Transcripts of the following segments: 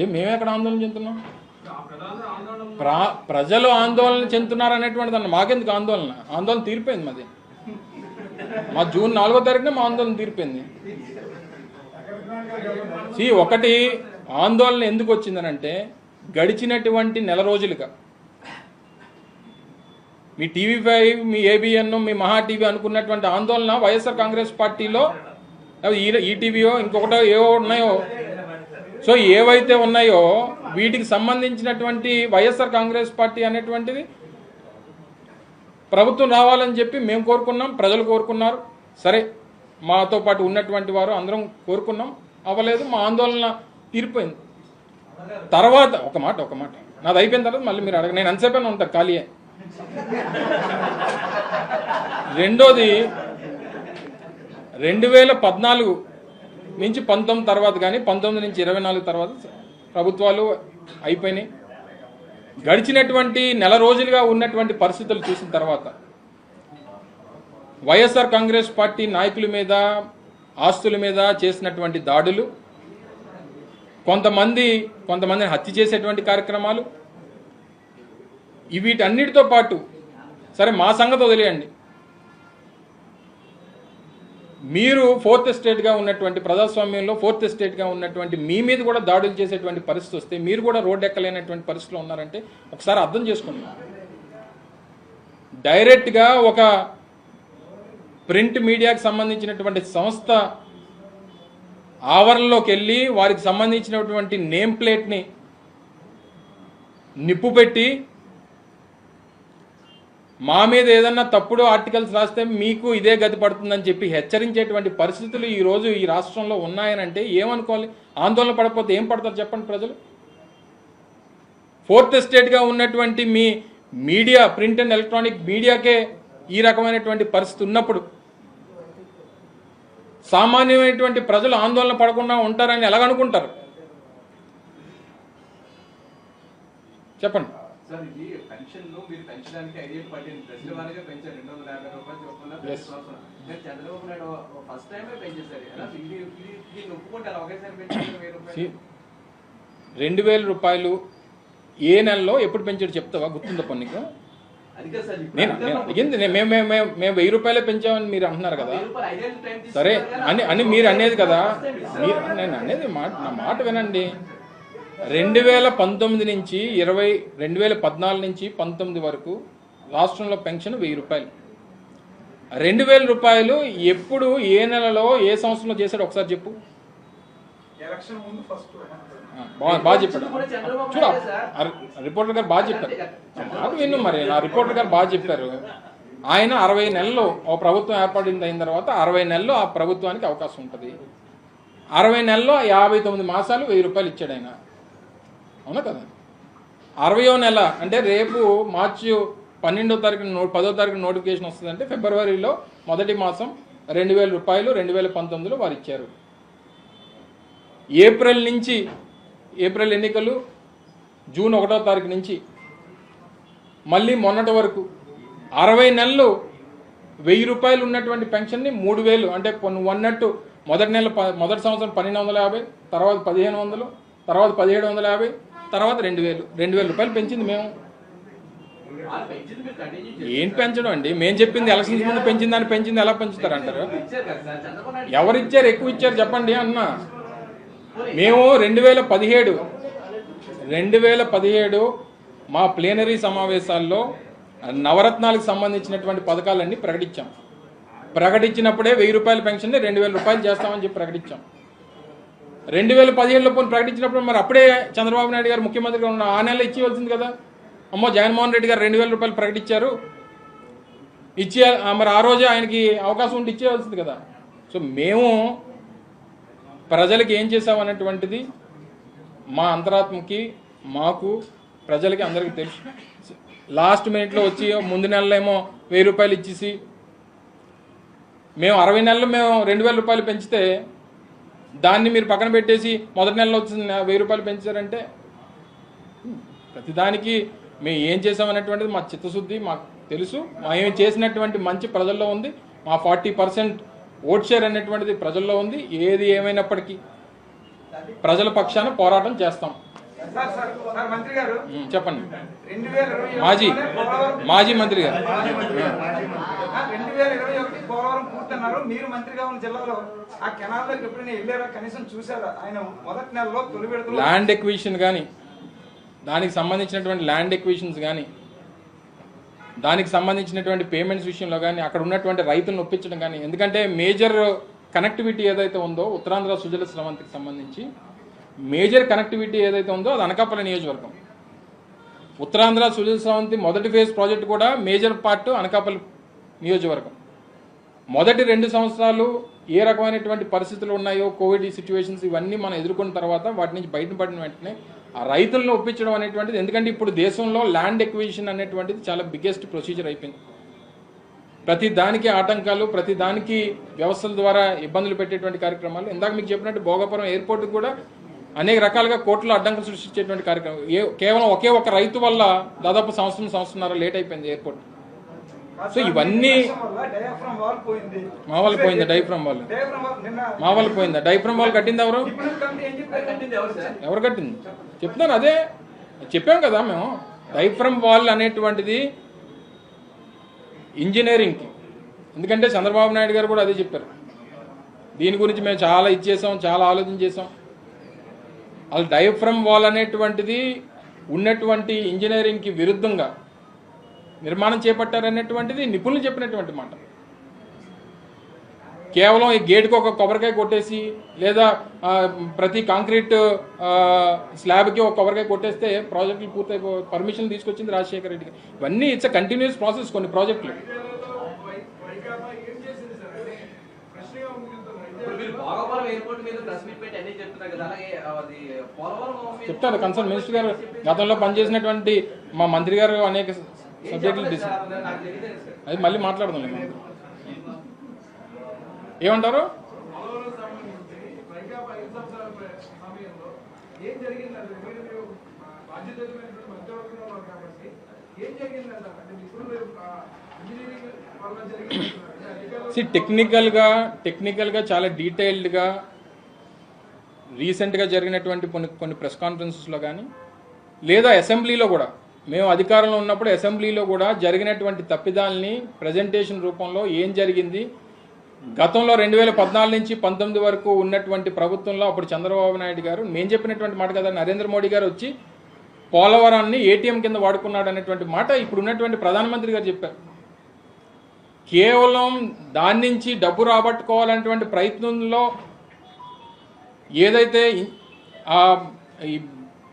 ఏం మేము ఎక్కడ ఆందోళన చెందుతున్నాం? ప్రా ప్రజలు ఆందోళన చెందుతున్నారు అనేటువంటిది అన్న మాకెందుకు ఆందోళన? ఆందోళన తీరిపోయింది మాది. మా జూన్ నాలుగో తారీఖున మా ఆందోళన తీరిపోయింది. సి ఒకటి ఆందోళన ఎందుకు వచ్చిందనంటే గడిచినటువంటి నెల రోజులుగా. మీ టీవీ ఫైవ్ మీ ఏబిఎన్ మీ మహా టీవీ అనుకున్నటువంటి ఆందోళన వైఎస్ఆర్ కాంగ్రెస్ పార్టీలో ఈటీవీయో ఇంకొకటో ఏవో ఉన్నాయో. సో ఏవైతే ఉన్నాయో వీటికి సంబంధించినటువంటి వైఎస్ఆర్ కాంగ్రెస్ పార్టీ అనేటువంటిది ప్రభుత్వం రావాలని చెప్పి మేము కోరుకున్నాం ప్రజలు కోరుకున్నారు. సరే మాతో పాటు ఉన్నటువంటి వారు అందరం కోరుకున్నాం. అవ్వలేదు మా ఆందోళన తీరిపోయింది. తర్వాత ఒక మాట ఒక మాట. నాది అయిపోయిన తర్వాత మళ్ళీ మీరు అడగ నేను అంతసేపైనా ఉంటాను ఖాళీయే. రెండోది రెండు వేల పద్నాలుగు నుంచి పంతొమ్మిది తర్వాత కానీ పంతొమ్మిది నుంచి ఇరవై నాలుగు తర్వాత ప్రభుత్వాలు అయిపోయినాయి. గడిచినటువంటి నెల రోజులుగా ఉన్నటువంటి పరిస్థితులు చూసిన తర్వాత వైఎస్ఆర్ కాంగ్రెస్ పార్టీ నాయకుల మీద ఆస్తుల మీద చేసినటువంటి దాడులు కొంతమంది కొంతమందిని హత్య చేసేటువంటి కార్యక్రమాలు వీటన్నిటితో పాటు సరే మా సంగతి వదిలేయండి. మీరు ఫోర్త్ ఎస్టేట్గా ఉన్నటువంటి ప్రజాస్వామ్యంలో ఫోర్త్ ఎస్టేట్గా ఉన్నటువంటి మీ మీద కూడా దాడులు చేసేటువంటి పరిస్థితి వస్తే మీరు కూడా రోడ్డు ఎక్కలేనటువంటి పరిస్థితిలో ఉన్నారంటే ఒకసారి అర్థం చేసుకోండి. డైరెక్ట్గా ఒక ప్రింట్ మీడియాకి సంబంధించినటువంటి సంస్థ ఆవరణలోకి వెళ్ళి వారికి సంబంధించినటువంటి నేమ్ ప్లేట్ని నిప్పు పెట్టి మా మీద ఏదన్నా తప్పుడు ఆర్టికల్స్ రాస్తే మీకు ఇదే గతి పడుతుందని చెప్పి హెచ్చరించేటువంటి పరిస్థితులు ఈ రోజు ఈ రాష్ట్రంలో ఉన్నాయనంటే ఏమనుకోవాలి? ఆందోళన పడకపోతే ఏం పడతారు చెప్పండి ప్రజలు? ఫోర్త్ ఎస్టేట్గా ఉన్నటువంటి మీ మీడియా ప్రింట్ అండ్ ఎలక్ట్రానిక్ మీడియాకే ఈ రకమైనటువంటి పరిస్థితి ఉన్నప్పుడు సామాన్యమైనటువంటి ప్రజలు ఆందోళన పడకుండా ఉంటారని ఎలాగనుకుంటారు? చెప్పండి. సార్ ఇది పెన్షన్ మీరు పెంచడానికి ఐదేళ్ళు పట్టింది. దశల వారీగా పెంచారు. రెండు వందల యాభై రూపాయలు చొప్పున. మీరు చంద్రబాబు నాయుడు ఫస్ట్ టైమే పెంచేశారు. ఎలా? దీన్ని ఒప్పుకుంటారు ఒకేసారి పెంచారు వెయ్యి రూపాయలు. రెండు వేల రూపాయలు ఏ నెలలో ఎప్పుడు పెంచాడు చెప్తావా? గుర్తుందా పన్నుకు నేను నేను అడిగింది నేను- మేము మేము మేము- మేము వెయ్యి రూపాయలే పెంచామని మీరు అంటున్నారు కదా? సరే అని అని మీరు అనేది కదా. మీరు నేను అనేది మాట నా మాట వినండి. రెండు వేల పంతొమ్మిది నుంచి ఇరవై రెండు వేల పద్నాలుగు నుంచి పంతొమ్మిది వరకు రాష్ట్రంలో పెన్షన్ వెయ్యి రూపాయలు. రెండు వేల రూపాయలు ఎప్పుడు ఏ నెలలో ఏ సంవత్సరంలో చేశాడు ఒకసారి చెప్పు. ఎలక్షన్ ముందు ఫస్ట్ ఆ, బాగా చెప్పాడు. చూడ రిపోర్టర్ గారు బాగా చెప్పారు. మాట విను మరి నా రిపోర్టర్ గారు బాగా చెప్పారు. ఆయన అరవై నెలలు ఓ ప్రభుత్వం ఏర్పడింది అయిన తర్వాత అరవై నెలలు ఆ ప్రభుత్వానికి అవకాశం ఉంటుంది. అరవై నెలల్లో యాభై తొమ్మిది మాసాలు వెయ్యి రూపాయలు ఇచ్చాడు ఆయన. అవునా కదా? అరవయో నెల అంటే రేపు మార్చి పన్నెండో తారీఖు నో పదో తారీఖు నోటిఫికేషన్ వస్తుందంటే ఫిబ్రవరిలో మొదటి మాసం రెండు వేల రూపాయలు రెండు వేల పంతొమ్మిదిలో వారు ఇచ్చారు. ఏప్రిల్ నుంచి ఏప్రిల్ ఎన్నికలు జూన్ ఒకటో తారీఖు నుంచి మళ్ళీ మొన్నటి వరకు అరవై నెలలు వెయ్యి రూపాయలు ఉన్నటువంటి పెన్షన్ని మూడు వేలు అంటే ఉన్నట్టు మొదటి నెల మొదటి సంవత్సరం పన్నెండు వందల యాభై తర్వాత పదిహేను వందలు తర్వాత పదిహేడు వందల యాభై తర్వాత రెండు వేలు రెండు వేల రూపాయలు పెంచింది మేము. ఏం పెంచడం అండి? మేము చెప్పింది ఎలక్షన్స్ ముందు పెంచిందని పెంచింది ఎలా పెంచుతారంటారు? అంటారు ఎవరు ఇచ్చారు ఎక్కువ ఇచ్చారు చెప్పండి అన్న. మేము రెండు వేల పదిహేడు రెండు వేల పదిహేడు మా ప్లేనరీ సమావేశాల్లో నవరత్నాలకు సంబంధించినటువంటి పథకాలన్నీ ప్రకటించాం. ప్రకటించినప్పుడే వెయ్యి రూపాయల పెన్షన్ని రెండు వేల రూపాయలు చేస్తామని చెప్పి ప్రకటించాం. రెండు వేల పదిహేడులో పోనీ ప్రకటించినప్పుడు మరి అప్పుడే చంద్రబాబు నాయుడు గారు ముఖ్యమంత్రిగా ఉన్న ఆ నెల ఇచ్చేయవలసింది కదా. అమ్మో జగన్మోహన్ రెడ్డి గారు రెండు వేల రూపాయలు ప్రకటించారు. ఇచ్చే మరి ఆ రోజే ఆయనకి అవకాశం ఉండి ఇచ్చేయవలసింది కదా. సో మేము ప్రజలకి ఏం చేసామనేటువంటిది మా అంతరాత్మకి మాకు ప్రజలకి అందరికీ తెలుసు. లాస్ట్ మినిట్లో వచ్చి ముందు నెలలో ఏమో వెయ్యి రూపాయలు ఇచ్చేసి మేము అరవై నెలలు మేము రెండు వేల రూపాయలు పెంచితే దాన్ని మీరు పక్కన పెట్టేసి మొదటి నెలలో వచ్చిన వెయ్యి రూపాయలు పెంచారంటే ప్రతిదానికి మేము ఏం చేసామనేటువంటిది మా చిత్తశుద్ధి మాకు తెలుసు. మేము చేసినటువంటి మంచి ప్రజల్లో ఉంది. మా ఫార్టీ పర్సెంట్ ఓట్ షేర్ అనేటువంటిది ప్రజల్లో ఉంది. ఏది ఏమైనప్పటికీ ప్రజల పక్షాన పోరాటం చేస్తాం. చెప్పండి. మాజీ మాజీ మంత్రి గారు. ఆ, మీరు మంత్రిగా ఉన్న జిల్లాలో ఆ కెనాల్లోకి ఎప్పుడైనా వెళ్ళారా? కనీసం చూసారా ఆయన మొదటి నెలలో తొలి విడతలో ల్యాండ్ ఎక్విషన్ కానీ దానికి సంబంధించినటువంటి ల్యాండ్ ఎక్విషన్స్ కానీ దానికి సంబంధించినటువంటి పేమెంట్స్ విషయంలో కానీ అక్కడ ఉన్నటువంటి రైతులను ఒప్పించడం కానీ ఎందుకంటే మేజర్ కనెక్టివిటీ ఏదైతే ఉందో ఉత్తరాంధ్ర సుజల స్రవంతికి సంబంధించి మేజర్ కనెక్టివిటీ ఏదైతే ఉందో అది అనకాపల్లి నియోజకవర్గం. ఉత్తరాంధ్ర సుజల స్రవంతి మొదటి ఫేజ్ ప్రాజెక్ట్ కూడా మేజర్ పార్ట్ అనకాపల్లి నియోజకవర్గం. మొదటి రెండు సంవత్సరాలు ఏ రకమైనటువంటి పరిస్థితులు ఉన్నాయో కోవిడ్ సిచ్యువేషన్స్ ఇవన్నీ మనం ఎదుర్కొన్న తర్వాత వాటి నుంచి బయటపడిన వెంటనే ఆ రైతులను ఒప్పించడం అనేటువంటిది. ఎందుకంటే ఇప్పుడు దేశంలో ల్యాండ్ ఎక్విజిషన్ అనేటువంటిది చాలా బిగ్గెస్ట్ ప్రొసీజర్ అయిపోయింది. ప్రతి దానికి ఆటంకాలు ప్రతి దానికి వ్యవస్థల ద్వారా ఇబ్బందులు పెట్టేటువంటి కార్యక్రమాలు. ఇందాక మీకు చెప్పినట్టు భోగపురం ఎయిర్పోర్ట్ కూడా అనేక రకాలుగా కోట్లు అడ్డంకులు సృష్టించేటువంటి కార్యక్రమం. కేవలం ఒకే ఒక రైతు వల్ల దాదాపు సంవత్సరం సంవత్సరంన్నర లేట్ అయిపోయింది ఎయిర్పోర్ట్ సో ఇవన్నీ డయాఫ్రమ్ వాల్ పోయింది. మా వాళ్ళు పోయిందా డైఫ్రమ్ వాళ్ళు డయాఫ్రమ్ వాల్ నిన్న మా వాళ్ళు పోయిందా? డైఫ్రమ్ వాళ్ళు కట్టింది ఎవరు? ఎవరు కట్టింది? చెప్తున్నాను అదే. చెప్పాం కదా మేము. డైఫ్రమ్ వాల్ అనేటువంటిది ఇంజనీరింగ్కి ఎందుకంటే చంద్రబాబు నాయుడు గారు కూడా అదే చెప్పారు. దీని గురించి మేము చాలా ఇచ్చేసాం చాలా ఆలోచన చేసాం. అసలు డైఫ్రమ్ వాల్ అనేటువంటిది ఉన్నటువంటి ఇంజనీరింగ్కి విరుద్ధంగా నిర్మాణం చేపట్టారనేటువంటిది నిపుణులు చెప్పినటువంటి మాట కేవలం ఈ గేట్కి ఒక కొబ్బరికాయ కొట్టేసి లేదా ప్రతి కాంక్రీట్ స్లాబ్కి ఒక కొబ్బరికాయ కొట్టేస్తే ప్రాజెక్టులు పూర్తయిపో పర్మిషన్ తీసుకొచ్చింది రాజశేఖర రెడ్డి గారు. ఇవన్నీ ఇట్స్ కంటిన్యూస్ ప్రాసెస్ కొన్ని ప్రాజెక్టులు చెప్తారు కన్సర్న్ మినిస్టర్ గారు గతంలో పనిచేసినటువంటి మా మంత్రి గారు అనేక సబ్జెక్టులు డిసి అది మళ్ళీ మాట్లాడదాం ఏమంటారు? సి టెక్నికల్గా టెక్నికల్గా చాలా డీటెయిల్డ్గా రీసెంట్గా జరిగినటువంటి కొన్ని కొన్ని ప్రెస్ కాన్ఫరెన్సెస్లో కానీ లేదా అసెంబ్లీలో కూడా మేము అధికారంలో ఉన్నప్పుడు అసెంబ్లీలో కూడా జరిగినటువంటి తప్పిదాలని ప్రజెంటేషన్ రూపంలో ఏం జరిగింది? గతంలో రెండు వేల పద్నాలుగు నుంచి పంతొమ్మిది వరకు ఉన్నటువంటి ప్రభుత్వంలో అప్పుడు చంద్రబాబు నాయుడు గారు మేము చెప్పినటువంటి మాట కదా నరేంద్ర మోడీ గారు వచ్చి పోలవరాన్ని ఏటీఎం కింద వాడుకున్నాడు అనేటువంటి మాట ఇప్పుడు ఉన్నటువంటి ప్రధానమంత్రి గారు చెప్పారు. కేవలం దాని నుంచి డబ్బు రాబట్టుకోవాలనేటువంటి ప్రయత్నంలో ఏదైతే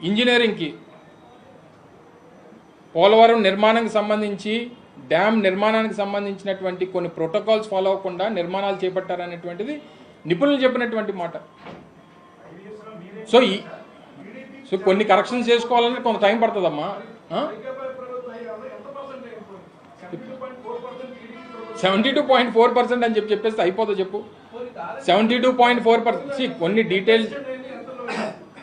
ఇంజనీరింగ్కి పోలవరం నిర్మాణానికి సంబంధించి డ్యామ్ నిర్మాణానికి సంబంధించినటువంటి కొన్ని ప్రోటోకాల్స్ ఫాలో అవ్వకుండా నిర్మాణాలు చేపట్టారనేటువంటిది నిపుణులు చెప్పినటువంటి మాట. సో ఈ సో కొన్ని కరెక్షన్స్ చేసుకోవాలంటే కొంత time పడుతుందమ్మా. Seventy two point four percent అని చెప్పి చెప్పేస్తే అయిపోతుంది చెప్పు. Seventy two point four percent కొన్ని డీటెయిల్స్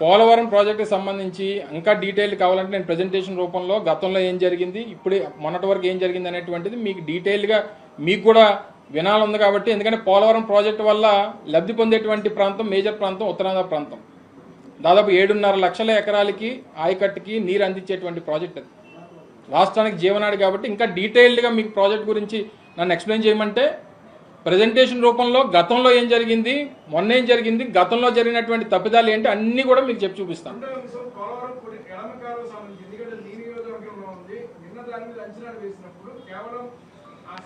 పోలవరం ప్రాజెక్టుకి సంబంధించి ఇంకా డీటెయిల్ కావాలంటే నేను ప్రజెంటేషన్ రూపంలో గతంలో ఏం జరిగింది ఇప్పుడు మొన్నటి వరకు ఏం జరిగింది అనేటువంటిది మీకు డీటెయిల్గా మీకు కూడా వినాలుంది కాబట్టి ఎందుకంటే పోలవరం ప్రాజెక్టు వల్ల లబ్ధి పొందేటువంటి ప్రాంతం మేజర్ ప్రాంతం ఉత్తరాంధ్ర ప్రాంతం. దాదాపు ఏడున్నర లక్షల ఎకరాలకి ఆయకట్టుకి నీరు అందించేటువంటి ప్రాజెక్ట్ అది. రాష్ట్రానికి జీవనాడు కాబట్టి ఇంకా డీటెయిల్డ్గా మీకు ప్రాజెక్ట్ గురించి నన్ను ఎక్స్ప్లెయిన్ చేయమంటే ప్రజెంటేషన్ రూపంలో గతంలో ఏం జరిగింది? మొన్న ఏం జరిగింది? గతంలో జరిగినటువంటి తప్పిదాలు ఏంటి? అన్నీ కూడా మీకు చెప్పి చూపిస్తాను.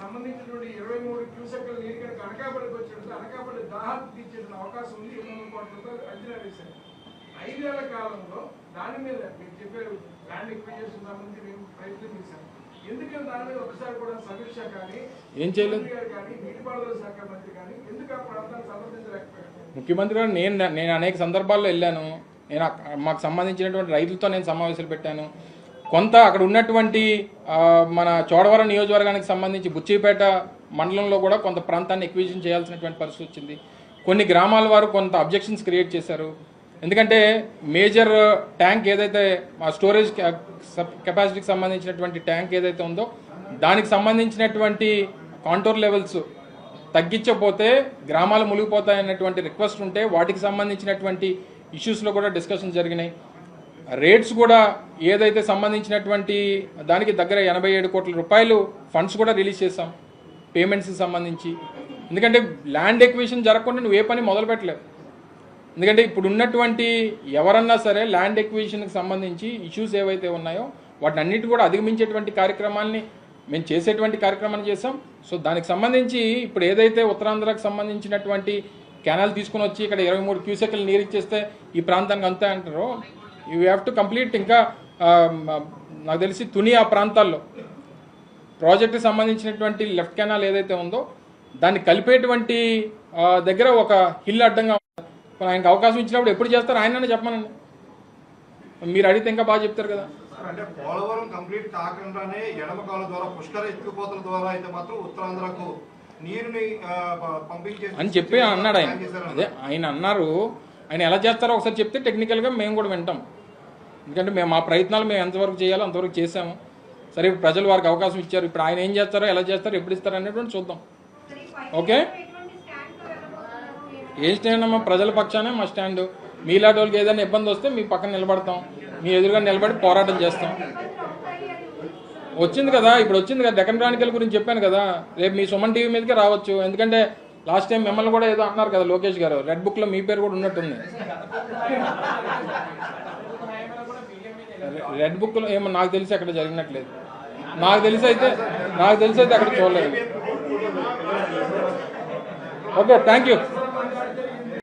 సంబంధించినటువంటి ఇరవై మూడు క్యూసెక్ల నీరు కనుక అనకాపల్లికి అనకాపల్లి తీర్చేసిన అవకాశం ఉంది. అంచనా వేశారు. ఐదేళ్ళ కాలంలో దాని మీద మీరు చెప్పారు ల్యాండ్ ఎక్విజేషన్ సంబంధించి మేము ప్రయత్నం చేశాం. ఏం చేయలేదు? ముఖ్యమంత్రి గారు నేను నేను అనేక సందర్భాల్లో వెళ్ళాను. నేను మాకు సంబంధించినటువంటి రైతులతో నేను సమావేశాలు పెట్టాను. కొంత అక్కడ ఉన్నటువంటి మన చోడవరం నియోజకవర్గానికి సంబంధించి బుచ్చిపేట మండలంలో కూడా కొంత ప్రాంతాన్ని ఎక్విజిషన్ చేయాల్సినటువంటి పరిస్థితి వచ్చింది. కొన్ని గ్రామాల వారు కొంత అబ్జెక్షన్స్ క్రియేట్ చేశారు. ఎందుకంటే మేజర్ ట్యాంక్ ఏదైతే ఆ స్టోరేజ్ కెపాసిటీకి సంబంధించినటువంటి ట్యాంక్ ఏదైతే ఉందో దానికి సంబంధించినటువంటి కాంటోర్ లెవెల్స్ తగ్గించకపోతే గ్రామాలు మునిగిపోతాయన్నటువంటి రిక్వెస్ట్ ఉంటే వాటికి సంబంధించినటువంటి ఇష్యూస్లో కూడా డిస్కషన్ జరిగినాయి. రేట్స్ కూడా ఏదైతే సంబంధించినటువంటి దానికి దగ్గర ఎనభై ఏడు కోట్ల రూపాయలు ఫండ్స్ కూడా రిలీజ్ చేశాం పేమెంట్స్కి సంబంధించి. ఎందుకంటే ల్యాండ్ ఎక్విషన్ జరగకుండా నువ్వు ఏ పని మొదలు పెట్టలేవు ఎందుకంటే ఇప్పుడు ఉన్నటువంటి ఎవరన్నా సరే ల్యాండ్ ఎక్విజిషన్కి సంబంధించి ఇష్యూస్ ఏవైతే ఉన్నాయో వాటిని అన్నిటి కూడా అధిగమించేటువంటి కార్యక్రమాల్ని మేము చేసేటువంటి కార్యక్రమాన్ని చేసాం సో దానికి సంబంధించి ఇప్పుడు ఏదైతే ఉత్తరాంధ్రకు సంబంధించినటువంటి కెనాల్ తీసుకుని వచ్చి ఇక్కడ ఇరవై మూడు క్యూసెక్లు నీరు ఇచ్చేస్తే ఈ ప్రాంతానికి అంతే అంటారో యూ హ్యావ్ టు కంప్లీట్ ఇంకా నాకు తెలిసి తుని ఆ ప్రాంతాల్లో ప్రాజెక్టుకి సంబంధించినటువంటి లెఫ్ట్ కెనాల్ ఏదైతే ఉందో దాన్ని కలిపేటువంటి దగ్గర ఒక హిల్ అడ్డంగా ఉంది. మరి ఆయనకు అవకాశం ఇచ్చినప్పుడు ఎప్పుడు చేస్తారు? ఆయన చెప్పమనండి. మీరు అడిగితే ఇంకా బాగా చెప్తారు కదా. అంటే పోలవరం కంప్లీట్ కాకుండానే ఎడమ ద్వారా పుష్కర ఎత్తిపోతల ద్వారా అయితే మాత్రం ఉత్తరాంధ్రకు నీరుని పంపించే అని చెప్పి అన్నాడు ఆయన. అదే ఆయన అన్నారు. ఆయన ఎలా చేస్తారో ఒకసారి చెప్తే టెక్నికల్గా మేము కూడా వింటాం. ఎందుకంటే మేము మా ప్రయత్నాలు మేము ఎంతవరకు చేయాలో అంతవరకు చేసాము సరే ఇప్పుడు ప్రజలు వారికి అవకాశం ఇచ్చారు. ఇప్పుడు ఆయన ఏం చేస్తారో ఎలా చేస్తారో ఎప్పుడు ఇస్తారో అనేటువంటి చూద్దాం. ఓకే? ఏ స్టాండ్ అమ్మా? ప్రజల పక్షానే మా స్టాండ్. మీలాంటి వాళ్ళకి ఏదైనా ఇబ్బంది వస్తే మీ పక్కన నిలబడతాం. మీ ఎదురుగా నిలబడి పోరాటం చేస్తాం. వచ్చింది కదా ఇప్పుడు వచ్చింది కదా. డెక్కన్ క్రానికల్ గురించి చెప్పాను కదా. రేపు మీ సుమన్ టీవీ మీదకే రావచ్చు. ఎందుకంటే లాస్ట్ టైం మిమ్మల్ని కూడా ఏదో అన్నారు కదా లోకేష్ గారు. రెడ్ బుక్లో మీ పేరు కూడా ఉన్నట్టుంది. రెడ్ బుక్లో ఏమో నాకు తెలిసి అక్కడ జరిగినట్లేదు. నాకు తెలిసి అయితే నాకు తెలిసి అయితే అక్కడ చూడలేదు. Okay thank you